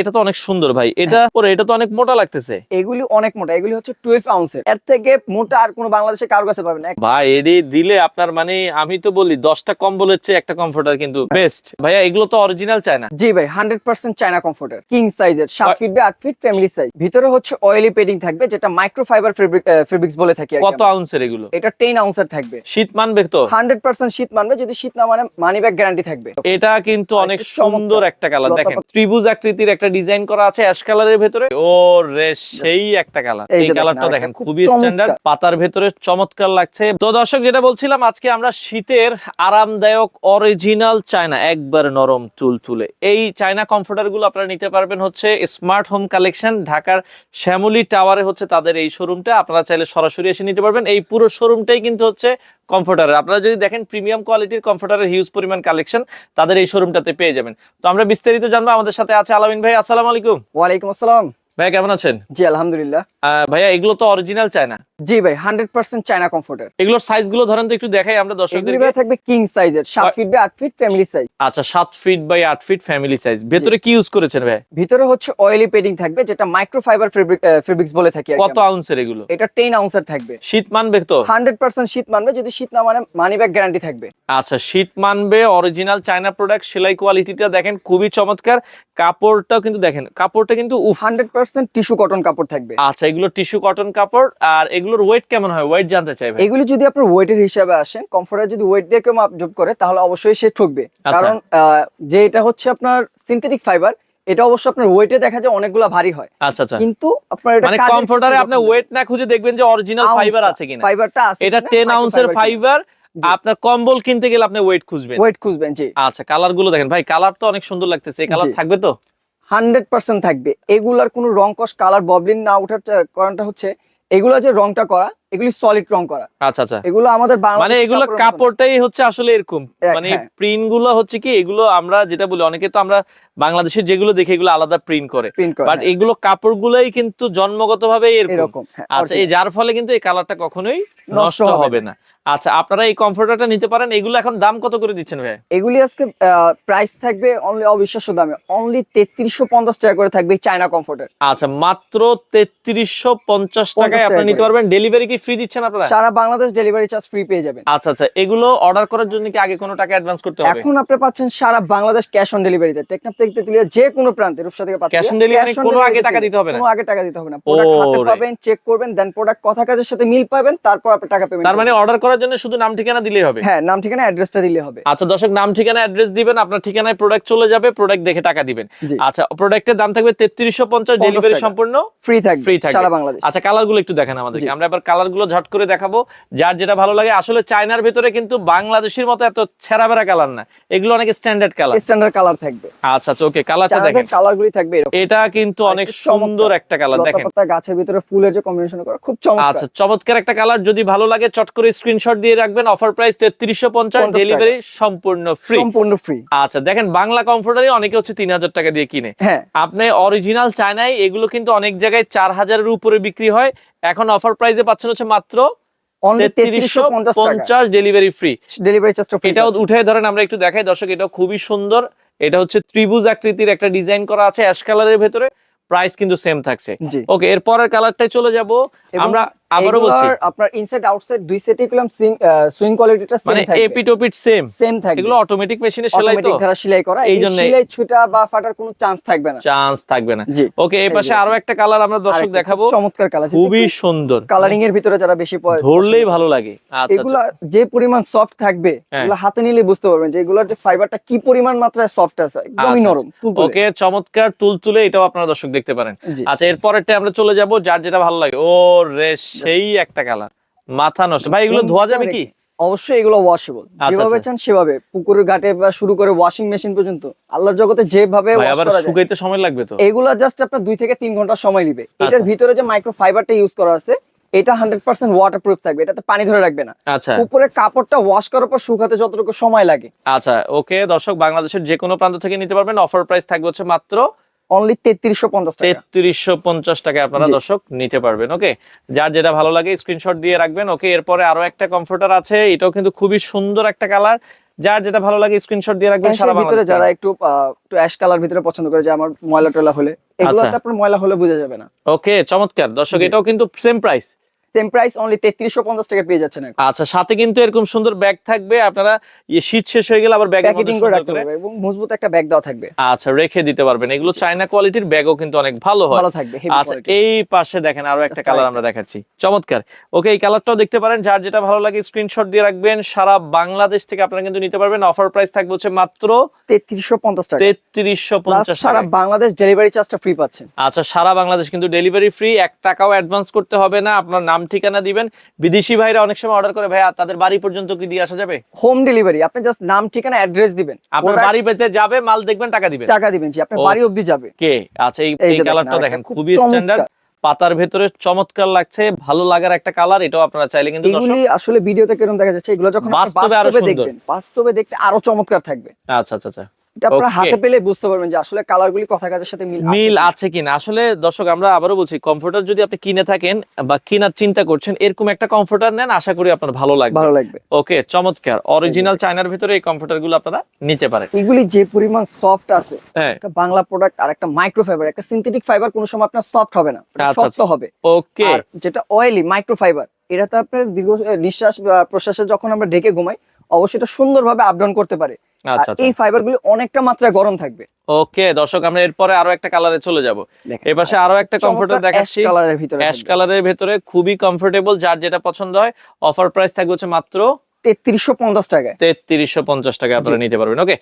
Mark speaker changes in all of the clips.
Speaker 1: এটা তো অনেক সুন্দর ভাই। এটা পরে এটা তো অনেক মোটা লাগতেছে।
Speaker 2: এগুলি অনেক মোটা এগুলি হচ্ছে টুয়েলভ আউন্সের এর থেকে মোটা আর কোনো বাংলাদেশে কারও কাছে পাবেন না।
Speaker 1: ভাই এডি দিলে আপনার মানে আমি তো বলি দশটা কম্বলের চেয়ে একটা কমফোর্টার কিন্তু বেস্ট ভাইয়া এগুলো তো অরিজিনাল চায় না
Speaker 2: জি ভাই hundred percent China comforter king সাইজের সাত ফিট বাই আট ফিট ফ্যামিলি সাইজ ভিতরে হচ্ছে অয়েলি পেডিং থাকবে যেটা মাইক্রোফাইবার ফেব্রিক্স বলে থাকি
Speaker 1: কত। আউন্সের এগুলো?
Speaker 2: এটা টেন আউন্সের থাকবে।
Speaker 1: শীত মানবে তো?
Speaker 2: হান্ড্রেড পার্সেন্ট শীত মানবে যদি শীত না মানে মানি ব্যাগ গ্যারান্টি থাকবে।
Speaker 1: এটা কিন্তু অনেক সুন্দর একটা কালার দেখেন ত্রিভুজ আকৃতির একটা ডিজাইন করা আছে অ্যাশ কালারের ভেতরে। ও রে সেই একটা কালার।
Speaker 2: এই
Speaker 1: কালারটা দেখেন খুবই স্ট্যান্ডার্ড পাতার ভেতরে চমৎকার লাগছে। তো দর্শক যেটা বলছিলাম আজকে আমরা শীতের আরামদায়ক অরিজিনাল চায়না একবার নরম তুলতুলে। এই চায়না কমফোর্টারগুলো আপনারা নিতে পারবেন হচ্ছে স্মার্ট হোম কালেকশন ঢাকার শ্যামলী টাওয়ারে হচ্ছে তাদের এই শোরুমটা আপনারা চাইলে সরাসরি এসে নিতে পারবেন। এই পুরো শোরুমটাই কিন্তু হচ্ছে কমফোর্টারের আপনারা যদি দেখেন প্রিমিয়াম কোয়ালিটির কমফোর্টারের হিউজ পরিমাণ কালেকশন তাদের এই শোরুমটাতে পেয়ে যাবেন। তো আমরা বিস্তারিত জানব আমাদের সাথে আছে আলামিন ভাই আসসালামু আলাইকুম।
Speaker 2: ওয়ালাইকুম আসসালাম।
Speaker 1: ভাই কেমন আছেন?
Speaker 2: জি আলহামদুলিল্লাহ।
Speaker 1: ভাইয়া এগুলো তো অরিজিনাল চায়না।
Speaker 2: জি ভাই হান্ড্রেড পার্সেন্ট চায়না কমফোর্টার
Speaker 1: এগুলোর সাইজগুলো ধরেন তো একটু দেখাই আমরা
Speaker 2: ভাই থাকবে কিং সাইজের সাত ফিট বাই আট ফিট ফ্যামিলি সাইজ
Speaker 1: আচ্ছা সাত ফিট বাই আট ফিট ফ্যামিলি সাইজ ভেতরে কি ইউজ করেছেন ভাই?
Speaker 2: ভিতরে হচ্ছে অয়েলি পেডিং থাকবে যেটা মাইক্রোফাইবার ফেব্রিক্স বলে থাকি
Speaker 1: কত। আউন্সের এগুলো?
Speaker 2: এটা টেন আউন্সের থাকবে।
Speaker 1: শীত মানবে তো?
Speaker 2: হান্ড্রেড পার্সেন্ট শীত মানবে যদি শীত না মানে মানি ব্যাগ গ্যারান্টি থাকবে।
Speaker 1: আচ্ছা শীত মানবে অরিজিনাল চায়না প্রোডাক্ট সেলাই কোয়ালিটিটা দেখেন খুবই চমৎকার। কাপড়টাও কিন্তু দেখেন কাপড়টা কিন্তু উফ।
Speaker 2: হান্ড্রেড পার্সেন্ট টিস্যু কটন কাপড় থাকবে।
Speaker 1: আচ্ছা এগুলো টিস্যু কটন কাপড় আর এগুলোর ওয়েট কেমন হয়? ওয়েট জানতে চাই ভাই।
Speaker 2: এগুলি যদি আপনার ওয়েটের হিসাবে আসেন কমফোর্টার যদি ওয়েট দিয়ে কেউ মাপজোপ করে তাহলে অবশ্যই সে ঠকবে।
Speaker 1: আচ্ছা।
Speaker 2: কারণ যে এটা হচ্ছে আপনার সিনথেটিক ফাইবার এটা অবশ্য আপনার ওয়েটে দেখা যায় অনেকগুলা ভারী হয়।
Speaker 1: আচ্ছা আচ্ছা।
Speaker 2: কিন্তু আপনার এটা
Speaker 1: মানে কমফোর্টারে আপনি ওয়েট না খুঁজে দেখবেন যে অরিজিনাল ফাইবার আছে কিনা।
Speaker 2: ফাইবারটা আছে
Speaker 1: এটা টেন আউন্সের ফাইবার আপনার কম্বল কিনতে গেলে আপনি ওয়েট খুঁজবেন।
Speaker 2: ওয়েট খুঁজবেন জি।
Speaker 1: আচ্ছা কালারগুলো দেখেন। ভাই কালার তো অনেক সুন্দর লাগতেছে। এই কালার থাকবে তো?
Speaker 2: হান্ড্রেড পার্সেন্ট থাকবে। এগুলার কোনো রং কষ কালার, ববলিন না ওঠার কারণটা হচ্ছে এগুলো যে রংটা করা এগুলি সলিড রং করা।
Speaker 1: আচ্ছা আচ্ছা।
Speaker 2: এগুলো আমাদের
Speaker 1: মানে এগুলো। কাপড়টাই হচ্ছে আসলে এরকম। মানে
Speaker 2: হ্যাঁ।
Speaker 1: প্রিন্টগুলো হচ্ছে কি এগুলো আমরা যেটা বলি অনেকে তো আমরা বাংলাদেশের যেগুলো দেখি এগুলো আলাদা প্রিন্ট করে। বাট
Speaker 2: হ্যাঁ,
Speaker 1: এগুলো কাপড় গুলোই কিন্তু জন্মগত ভাবে এরকম
Speaker 2: হ্যাঁ,
Speaker 1: আচ্ছা এই। যার ফলে কিন্তু এই কালারটা কখনোই
Speaker 2: নষ্ট হবে
Speaker 1: না। আচ্ছা আপনারা এই কমফোর্টারটা নিতে পারেন। এগুলো এখন দাম কত করে দিচ্ছেন ভাই?
Speaker 2: এগুলি আজকে প্রাইস থাকবে অনলি অবিশ্বাস্য দামে। অনলি তেত্রিশশো পঞ্চাশ টাকা করে থাকবে চায়না কমফোর্টার
Speaker 1: আচ্ছা মাত্র তেত্রিশশো পঞ্চাশ টাকায়
Speaker 2: 50
Speaker 1: আপনারা নিতে পারবেন। ডেলিভারি কি ফ্রি দিচ্ছেন আপনারা?
Speaker 2: সারা বাংলাদেশ ডেলিভারি চার্জ ফ্রি পেয়ে যাবেন।
Speaker 1: আচ্ছা আচ্ছা এগুলো অর্ডার করার জন্য কি আগে কোনো টাকা অ্যাডভান্স করতে হবে?
Speaker 2: এখন আপনি পাচ্ছেন সারা বাংলাদেশ ক্যাশ অন ডেলিভারিতে টেকনাফ থেকে তেতুলিয়া যে কোনো প্রান্তে রূপসা থেকে পাচ্ছেন।
Speaker 1: Cash on delivery কোনো আগে টাকা দিতে হবে না?
Speaker 2: কোনো আগে টাকা দিতে হবে না। প্রোডাক্ট হাতে পাবেন চেক করবেন দেন প্রোডাক্ট কথা কাজের সাথে মিল পাবেন তারপর আপনি টাকা পেমেন্ট
Speaker 1: তার মানে অর্ডার করার জন্য শুধু নাম ঠিকানা দিলেই হবে?
Speaker 2: হ্যাঁ নাম ঠিকানা অ্যাড্রেসটা দিলে হবে।
Speaker 1: আচ্ছা দর্শক নাম ঠিকানা অ্যাড্রেস দিবেন আপনার ঠিকানায় প্রোডাক্ট চলে যাবে প্রোডাক্ট দেখে টাকা দিবেন। আচ্ছা প্রোডাক্টের দাম থাকবে তেত্রিশশো পঞ্চাশ ডেলিভারি সম্পূর্ণ
Speaker 2: ফ্রি থাকবে
Speaker 1: Free থাকবে।
Speaker 2: সারা বাংলাদেশ।
Speaker 1: আচ্ছা কালারগুলো একটু দেখেন আমাদেরকে। আমরা এবার কালার গুলো ঝট করে দেখাবো যার যেটা ভালো লাগে। আসলে চায়নার ভেতরে কিন্তু বাংলাদেশের মতো এত ছেঁড়া বেড়া কালার না। এগুলো অনেক স্ট্যান্ডার্ড কালার।
Speaker 2: স্ট্যান্ডার্ড কালার থাকবে।
Speaker 1: আচ্ছা আচ্ছা ওকে কালারটা দেখেন।
Speaker 2: কালার গুলি থাকবে এরকম।
Speaker 1: এটা কিন্তু অনেক সুন্দর একটা কালার দেখেন।
Speaker 2: পাতা গাছের ভিতরে ফুলের যে কম্বিনেশন করা খুব চমৎকার।
Speaker 1: আচ্ছা চমৎকার একটা কালার যদি ভালো লাগে চট করে স্ক্রিনশট দিয়ে রাখবেন। অফার প্রাইস তেত্রিশশো পঞ্চাশ
Speaker 2: 50 টাকা।
Speaker 1: ডেলিভারি সম্পূর্ণ ফ্রি
Speaker 2: সম্পূর্ণ ফ্রি
Speaker 1: আচ্ছা দেখেন বাংলা কমফোর্টারই অনেকে হচ্ছে তিন হাজার টাকা দিয়ে কিনে।
Speaker 2: হ্যাঁ।
Speaker 1: আপনি অরিজিনাল চায়নায় এগুলো কিন্তু অনেক জায়গায় চার হাজারের উপরে বিক্রি হয়। এখন অফার প্রাইসে পাচ্ছেন হচ্ছে মাত্র
Speaker 2: অনলি
Speaker 1: তেত্রিশশো
Speaker 2: 3350 টাকা
Speaker 1: পঞ্চাশ ডেলিভারি ফ্রি
Speaker 2: ডেলিভারি
Speaker 1: এটাও উঠে ধরেন আমরা একটু দেখাই দর্শক এটা খুবই সুন্দর। এটা হচ্ছে ত্রিভুজ আকৃতির একটা ডিজাইন করা আছে অ্যাশ কালারের ভেতরে। প্রাইস কিন্তু সেম থাকছে। ওকে এরপরের কালারটাই চলে যাব। আমরা আবারও বলছি।
Speaker 2: আপনার ইনসাইড আউটসাইড দুই সেটই পেলাম সুইং কোয়ালিটিটা সেম থাকে
Speaker 1: মানে
Speaker 2: থাকবে।
Speaker 1: এপিট ওপিট সেম
Speaker 2: সেম থাকবে।
Speaker 1: এগুলো অটোমেটিক মেশিনে সেলাই তো।
Speaker 2: অটোমেটিক ধারা সেলাই করা।
Speaker 1: এই জন্যে-
Speaker 2: সেলাই ছুটা বা ফাটার কোনো চান্স থাকবে না।
Speaker 1: চান্স থাকবে না। ওকে এই পাশে আরও একটা কালার আমরা দর্শক দেখাবো।
Speaker 2: চমৎকার কালার
Speaker 1: খুবই সুন্দর।
Speaker 2: কালারিং এর ভিতরে যারা বেশি প-
Speaker 1: ধরলেই ভালো লাগে। আচ্ছা আচ্ছা।
Speaker 2: এগুলা যে পরিমাণ সফট থাকবে
Speaker 1: হ্যাঁ।
Speaker 2: এগুলো হাতে নিলে বুঝতে পারবেন যে এগুলোর যে ফাইবারটা কি পরিমাণ মাত্রায় সফট আছে। একদমই
Speaker 1: আচ্ছা,
Speaker 2: নরম
Speaker 1: ওকে চমৎকার তুলতুলে এটাও আপনারা দর্শক দেখতে পারেন। আচ্ছা এরপরেরটা আমরা চলে যাব যার যেটা ভালো লাগে। ও রে সেই একটা কালার। মাথা নষ্ট। ভাই এগুলো ধোয়া যাবে কি?
Speaker 2: অবশ্যই এগুলো ওয়াশেবল
Speaker 1: আচ্ছা,
Speaker 2: যেভাবে
Speaker 1: আচ্ছা।
Speaker 2: চান সেভাবে। পুকুরের ঘাটে বা শুরু করে ওয়াশিং মেশিন পর্যন্ত। আল্লাহর জগতে যেভাবে
Speaker 1: আবার শুকাইতে সময় লাগবে তো?
Speaker 2: এগুলা জাস্ট আপনার দুই থেকে তিন ঘণ্টা সময় নিবে। এটার
Speaker 1: আচ্ছা।
Speaker 2: ভিতরে যে মাইক্রো ফাইবারটা ইউজ করা আছে এটা হান্ড্রেড পার্সেন্ট ওয়াটার প্রুফ থাকবে। এটাতে পানি ধরে রাখবে না।
Speaker 1: আচ্ছা।
Speaker 2: উপরে কাপড়টা ওয়াশ করার পর শুকাতে যতটুকু সময় লাগে।
Speaker 1: আচ্ছা ওকে। দর্শক বাংলাদেশের যে কোনো প্রান্ত থেকে নিতে পারবেন। অফার প্রাইস থাকবে হচ্ছে মাত্র
Speaker 2: অনলি তেত্রিশশো পঞ্চাশ টাকা।
Speaker 1: তেত্রিশশো পঞ্চাশ টাকায় আপনারা দর্শক নিতে পারবেন ওকে? যার যেটা ভালো লাগে স্ক্রিনশট দিয়ে রাখবেন ওকে? এরপরে আরও একটা কমফোর্টার আছে এটাও কিন্তু খুবই সুন্দর একটা কালার যার যেটা ভালো লাগে স্ক্রিনশট দিয়ে রাখবেন সারা
Speaker 2: ভিতরে যারা একটু একটু অ্যাশ কালার ভিতরে পছন্দ করে যে আমার ময়লা টয়লা হলে এগুলো
Speaker 1: আচ্ছা।
Speaker 2: আপনার ময়লা হলে বোঝা যাবে না।
Speaker 1: ওকে চমৎকার। দর্শক এটাও কিন্তু same price
Speaker 2: same price only তেত্রিশশো পঞ্চাশ টাকা পেয়ে যাচ্ছেন
Speaker 1: আচ্ছা সাথে কিন্তু এরকম সুন্দর ব্যাগ থাকবে। আপনারা ইয়ে শীত শেষ হয়ে গেলে আবার
Speaker 2: প্যাকেজিং করে রাখতে পারবে এবং মজবুত একটা ব্যাগ দেওয়া থাকবে।
Speaker 1: আচ্ছা রেখে দিতে পারবেন। এগুলো চায়না কোয়ালিটির ব্যাগও কিন্তু অনেক ভালো হয়।
Speaker 2: ভালো থাকবে
Speaker 1: আচ্ছা এই পাশে দেখেন আরও একটা কালার আমরা দেখাচ্ছি। চমৎকার। ওকে এই কালারটাও দেখতে পারেন। যার যেটা ভালো লাগে স্ক্রিনশট দিয়ে রাখবেন। সারা বাংলাদেশ থেকে আপনারা কিন্তু নিতে পারবেন। অফার প্রাইস থাকবে হচ্ছে মাত্র
Speaker 2: টাকা। সারা বাংলাদেশ ডেলিভারি চার্জটা ফ্রি পাচ্ছেন।
Speaker 1: আচ্ছা সারা বাংলাদেশ কিন্তু ডেলিভারি ফ্রি এক টাকাও অ্যাডভান্স করতে হবে না। আপনার নাম ঠিকানা দিবেন। বিদেশি ভাইরা অনেক সময় অর্ডার করে ভাইয়া তাদের বাড়ি পর্যন্ত কি দিয়ে আসা যাবে?
Speaker 2: হোম ডেলিভারি আপনি জাস্ট নাম ঠিকানা অ্যাড্রেস দিবেন।
Speaker 1: আপনার বাড়ি পেতে যাবে মাল দেখবেন টাকা দিবেন।
Speaker 2: টাকা দিবেন জি আপনার বাড়ি অবধি যাবে।
Speaker 1: কে? আচ্ছা এই কালারটা দেখেন খুবই স্ট্যান্ডার্ড পাতার ভেতরে চমৎকার লাগছে ভালো লাগার একটা কালার এটাও আপনারা চাইলে কিন্তু দর্শক
Speaker 2: এগুলি আসলে ভিডিওতে কীরকম দেখা যাচ্ছে এগুলো যখন
Speaker 1: বাস্তবে
Speaker 2: আরও
Speaker 1: সুন্দর।
Speaker 2: দেখবেন বাস্তবে দেখতে আরও চমৎকার থাকবে।
Speaker 1: আচ্ছা আচ্ছা আচ্ছা।
Speaker 2: আপনারা হাতে পেলে বুঝতে পারবেন যে আসলে কালারগুলি কথা কাজের সাথে মিল
Speaker 1: মিল আছে কিনা। আসলে দর্শক আমরা আবারও বলছি কমফোর্টার যদি আপনি কিনে থাকেন বা কেনার চিন্তা করছেন এরকম একটা কমফোর্টার নেন আশা করি আপনার ভালো লাগবে।
Speaker 2: ভালো লাগবে।
Speaker 1: ওকে চমৎকার। অরিজিনাল চায়নার ভিতরে এই কমফোর্টারগুলো আপনারা নিতে পারেন।
Speaker 2: এগুলি যে পরিমাণ সফট আছে
Speaker 1: হ্যাঁ।
Speaker 2: একটা বাংলা প্রোডাক্ট আর একটা মাইক্রো ফাইবার একটা সিনথেটিক ফাইবার কোনো সময় আপনার সফট হবে না এটা
Speaker 1: আচ্ছা,
Speaker 2: শক্ত হবে।
Speaker 1: ওকে
Speaker 2: যেটা অয়েলি মাইক্রো ফাইবার এটাতে আপনার দীর্ঘ নিঃশ্বাস প্রশ্বাসে যখন আমরা ডেকে ঘুমাই অবশ্যই এটা সুন্দরভাবে আপডাউন করতে পারে।
Speaker 1: আচ্ছা আচ্ছা।
Speaker 2: এই ফাইবারগুলি অনেকটা মাত্রায় গরম থাকবে।
Speaker 1: ওকে দর্শক আমরা এরপরে আরও একটা কালারে চলে যাব। এপাশে আরও একটা কমফোর্টার দেখাচ্ছি।
Speaker 2: কালারের ভিতরে
Speaker 1: অ্যাশ কালারের ভেতরে খুবই কমফোর্টেবল যার যেটা পছন্দ হয় অফার প্রাইস থাকবে হচ্ছে মাত্র
Speaker 2: তেত্রিশশো পঞ্চাশ টাকায়।
Speaker 1: তেত্রিশশো পঞ্চাশ টাকা আপনারা নিতে পারবেন। ওকে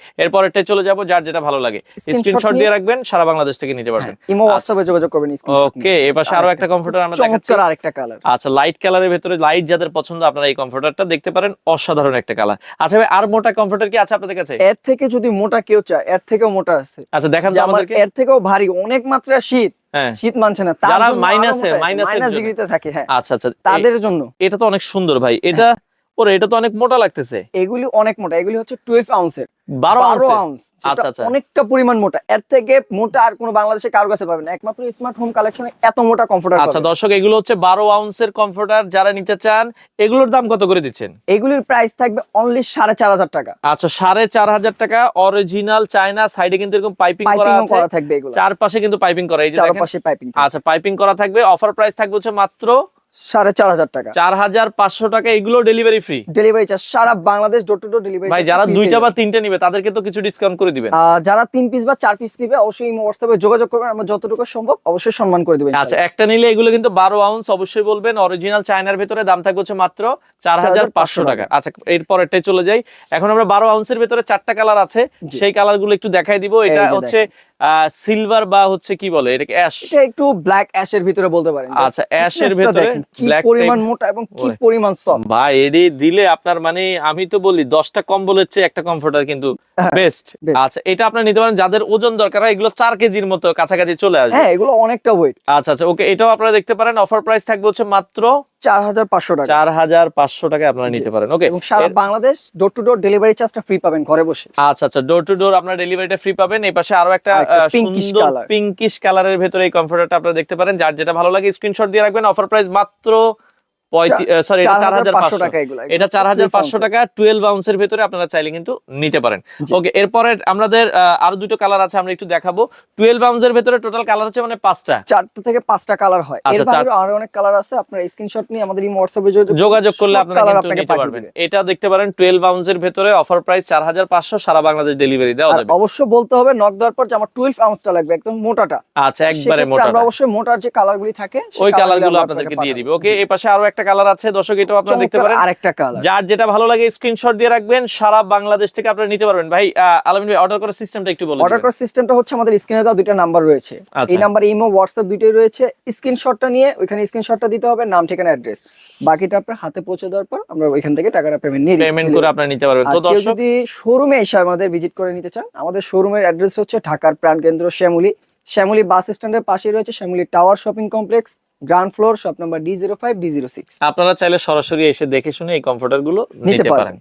Speaker 1: চলে যাব যার যেটা ভালো লাগে। স্ক্রিনশট দিয়ে রাখবেন সারা বাংলাদেশ থেকে নিতে পারবেন।
Speaker 2: হ্যাঁ, ইমো হোয়াটসঅ্যাপে যোগাযোগ করবেন
Speaker 1: ওকে
Speaker 2: নিয়ে।
Speaker 1: আরও একটা কমফোর্টার আমরা দেখাচ্ছি।
Speaker 2: চমৎকার আরেকটা কালার
Speaker 1: আচ্ছা লাইট কালারের ভেতরে লাইট যাদের পছন্দ আপনারা এই কমফোর্টারটা দেখতে পারেন। অসাধারণ একটা কালার আচ্ছা ভাই আর মোটা কমফোর্টার কি আছে আপনাদের কাছে?
Speaker 2: এর থেকে যদি মোটা কেউ চায় এর থেকেও মোটা আছে।
Speaker 1: আচ্ছা দেখান আমাদেরকে।
Speaker 2: এর থেকেও ভারী অনেক মাত্রা শীত।
Speaker 1: হ্যাঁ।
Speaker 2: শীত মানছে না তার
Speaker 1: যারা মাইনাসে-
Speaker 2: মাইনাস। ডিগ্রিতে থাকে হ্যাঁ।
Speaker 1: আচ্ছা আচ্ছা
Speaker 2: তাদের জন্য।
Speaker 1: এটা তো অনেক সুন্দর ভাই। এটা ওরে এটা তো অনেক মোটা লাগতেছে।
Speaker 2: এগুলি অনেক মোটা এগুলি হচ্ছে টুয়েলভ আউন্সের
Speaker 1: বারো
Speaker 2: বারো। আউন্স
Speaker 1: আচ্ছা, আচ্ছা।
Speaker 2: অনেকটা পরিমাণ মোটা। এর থেকে মোটা আর কোনো বাংলাদেশে কারও কাছে পাবেন একমাত্র স্মার্ট হোম কালেকশনে এত মোটা কমফোর্টার
Speaker 1: আচ্ছা দর্শক এগুলো হচ্ছে বারো আউন্সের কমফোর্টার যারা নিতে চান এগুলোর দাম কত করে দিচ্ছেন?
Speaker 2: এগুলির প্রাইস থাকবে অনলি সাড়ে চার হাজার টাকা।
Speaker 1: আচ্ছা সাড়ে চার হাজার টাকা। অরিজিনাল চায়না সাইডে কিন্তু এরকম পাইপিং করা আছে।
Speaker 2: থাকবে এগুলো।
Speaker 1: চারপাশে কিন্তু পাইপিং করা এই যে
Speaker 2: চারপাশে পাইপিং
Speaker 1: আচ্ছা পাইপিং করা থাকবে। অফার প্রাইস থাকবে হচ্ছে মাত্র
Speaker 2: সাড়ে চার হাজার টাকা।
Speaker 1: চার হাজার পাঁচশো টাকা এগুলো delivery free
Speaker 2: delivery charge Sara Bangladesh door to door delivery
Speaker 1: ভাই যারা দুইটা বা তিনটা নিবে তাদেরকে তো কিছু ডিসকাউন্ট করে দিবেন।
Speaker 2: যারা তিন পিস বা চার পিস অবশ্যই হোয়াটসঅ্যাপে যোগাযোগ করবেন আমরা যতটুকু সম্ভব অবশ্যই সম্মান করে দেবেন
Speaker 1: আচ্ছা একটা নিলে এগুলো কিন্তু বারো আউন্স অবশ্যই বলবেন অরিজিনাল চায়নার ভেতরে দাম থাকবে হচ্ছে মাত্র চার হাজার পাঁচশো টাকা। আচ্ছা এরপর চলে যাই। এখন আমরা বারো আউন্সের ভেতরে চারটা কালার আছে সেই কালারগুলো একটু দেখাই দিব। এটা হচ্ছে সিলভার বা হচ্ছে কি বলে এটাকে অ্যাশ
Speaker 2: এটা একটু ব্ল্যাক অ্যাশের ভিতরে বলতে পারেন।
Speaker 1: আচ্ছা অ্যাশের ভেতরে
Speaker 2: কি পরিমাণ মোটা এবং কি পরিমাণ সফট
Speaker 1: ভাই এডি দিলে আপনার মানে আমি তো বলি দশটা কম্বলের চেয়ে একটা কমফোর্টার কিন্তু
Speaker 2: হ্যাঁ,
Speaker 1: বেস্ট আচ্ছা এটা আপনার নিতে পারেন যাদের ওজন দরকার হয় এগুলো চার কেজির মতো কাছাকাছি চলে আসবে।
Speaker 2: হ্যাঁ এগুলো অনেকটা ওয়েট
Speaker 1: আচ্ছা আচ্ছা ওকে এটাও আপনারা দেখতে পারেন অফার প্রাইস থাকবে হচ্ছে মাত্র
Speaker 2: চার হাজার পাঁচশো টাকা।
Speaker 1: চার হাজার পাঁচশো টাকা আপনারা নিতে পারেন ওকে
Speaker 2: এবং সারা Bangladesh door to door delivery চার্জটা ফ্রি পাবেন ঘরে বসে।
Speaker 1: আচ্ছা আচ্ছা ডোর টু ডোর আপনার ডেলিভারিটা ফ্রি পাবেন এই পাশে আরও একটা পিঙ্কিশ কালারের ভেতরে এই কমফোর্টারটা আপনারা দেখতে পারেন। যার যেটা ভালো লাগে স্ক্রিনশট দিয়ে রাখবেন। অফার প্রাইস মাত্র সরি এটা চার হাজার পাঁচশো
Speaker 2: টাকা
Speaker 1: এটা চার হাজার পাঁচশো টাকা টুয়েলভ আউন্সের ভেতরে আপনারা চাইলে কিন্তু নিতে পারেন। ওকে এরপরে আমাদের আরও দুটো কালার আছে আমরা একটু দেখাবো। টুয়েলভ আউন্সের ভেতরে টোটাল কালার হচ্ছে মানে পাঁচটা।
Speaker 2: চারটা থেকে পাঁচটা কালার হয়।
Speaker 1: আচ্ছা,
Speaker 2: আরও অনেক কালার আছে আপনারা স্ক্রিনশট নিয়ে আমাদের হোয়াটসঅ্যাপে
Speaker 1: যোগাযোগ করলে আপনারা কিন্তু নিতে পারবেন। এটা দেখতে পারেন টুয়েলভ আউন্সের ভেতরে অফার প্রাইস চার হাজার পাঁচশো সারা বাংলাদেশ ডেলিভারি দেওয়া যাবে।
Speaker 2: অবশ্য বলতে হবে নক দেওয়ার পর যে আমার টুয়েলভ আউন্সটা লাগবে একদম মোটাটা।
Speaker 1: আচ্ছা একবারে মোটা
Speaker 2: আমরা অবশ্যই মোটার যে কালারগুলি থাকে
Speaker 1: ওই
Speaker 2: colour
Speaker 1: কালারগুলো
Speaker 2: গুলো
Speaker 1: আপনাদেরকে দিয়ে দিবে। ওকে এই পাশে আরও একটা কালার আছে দর্শক এটাও আপনারা দেখতে পারেন।
Speaker 2: আরেকটা কালার।
Speaker 1: যার যেটা ভালো লাগে স্ক্রিনশট দিয়ে রাখবেন সারা বাংলাদেশ থেকে আপনারা নিতে পারবেন। ভাই আলামিন ভাই অর্ডার করার সিস্টেমটা একটু বলুন
Speaker 2: অর্ডার করার সিস্টেমটা হচ্ছে আমাদের স্ক্রিনে দেওয়া দুইটা নাম্বার রয়েছে।
Speaker 1: আচ্ছা।
Speaker 2: এই নাম্বার ইমো হোয়াটসঅ্যাপ দুইটাই রয়েছে। স্ক্রিনশটটা নিয়ে ওইখানে স্ক্রিনশটটা দিতে হবে নাম ঠিকানা অ্যাড্রেস বাকিটা আপনার হাতে পৌঁছে দেওয়ার পর আমরা ওইখান থেকে টাকাটা পেমেন্ট নিয়ে
Speaker 1: পেমেন্ট করে আপনারা নিতে পারবেন। তো দর্শক
Speaker 2: যদি শোরুমে এসে আমাদের ভিজিট করে নিতে চান আমাদের শোরুমের অ্যাড্রেস হচ্ছে ঢাকার প্রাণকেন্দ্র শ্যামলী। শ্যামলী বাস স্ট্যান্ডের পাশেই রয়েছে Shyamoli tower shopping complex ground floor shop number D zero five D zero six
Speaker 1: আপনারা চাইলে সরাসরি এসে দেখে শুনে এই কমফোর্টারগুলো
Speaker 2: নিতে।
Speaker 1: পারেন